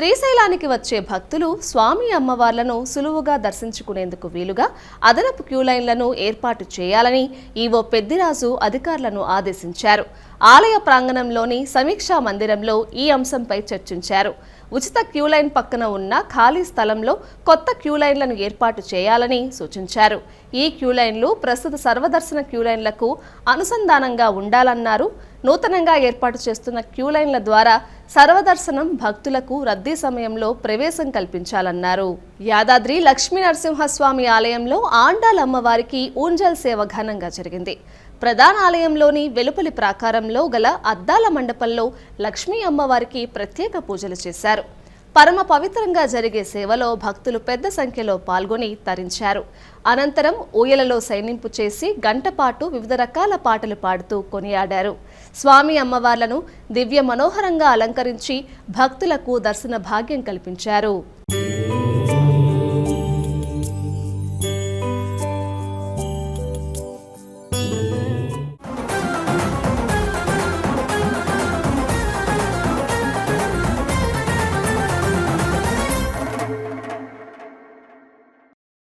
శ్రీశైలానికి వచ్చే భక్తులు స్వామి అమ్మవార్లను సులువుగా దర్శించుకునేందుకు వీలుగా అదనపు క్యూ లైన్లను ఏర్పాటు చేయాలని ఈవో పెద్దిరాజు అధికారులను ఆదేశించారు. ఆలయ ప్రాంగణంలోని సమీక్షా మందిరంలో ఈ అంశంపై చర్చించారు. ఉచిత క్యూ లైన్ పక్కన ఉన్న ఖాళీ స్థలంలో కొత్త క్యూ లైన్లను ఏర్పాటు చేయాలని సూచించారు. ఈ క్యూ లైన్లు ప్రస్తుత సర్వదర్శన క్యూ లైన్లకు అనుసంధానంగా ఉండాలన్నారు నూతనంగా ఏర్పాటు చేస్తున్న క్యూ లైన్ల ద్వారా సర్వదర్శనం భక్తులకు రద్దీ సమయంలో ప్రవేశం కల్పించాలన్నారు. యాదాద్రి లక్ష్మీ నరసింహస్వామి ఆలయంలో ఆండాల్ అమ్మవారికి ఊంజల్ సేవ ఘనంగా జరిగింది. ప్రధాన ఆలయంలోని వెలుపలి ప్రాకారంలో గల అద్దాల మండపంలో లక్ష్మీ అమ్మవారికి ప్రత్యేక పూజలు చేశారు. పరమ పవిత్రంగా జరిగే సేవలో భక్తులు పెద్ద సంఖ్యలో పాల్గొని తరించారు. అనంతరం ఊయలలో సైనింపు చేసి గంటపాటు వివిధ రకాల పాటలు పాడుతూ కొనియాడారు. స్వామి అమ్మవార్లను దివ్య మనోహరంగా అలంకరించి భక్తులకు దర్శన భాగ్యం కల్పించారు.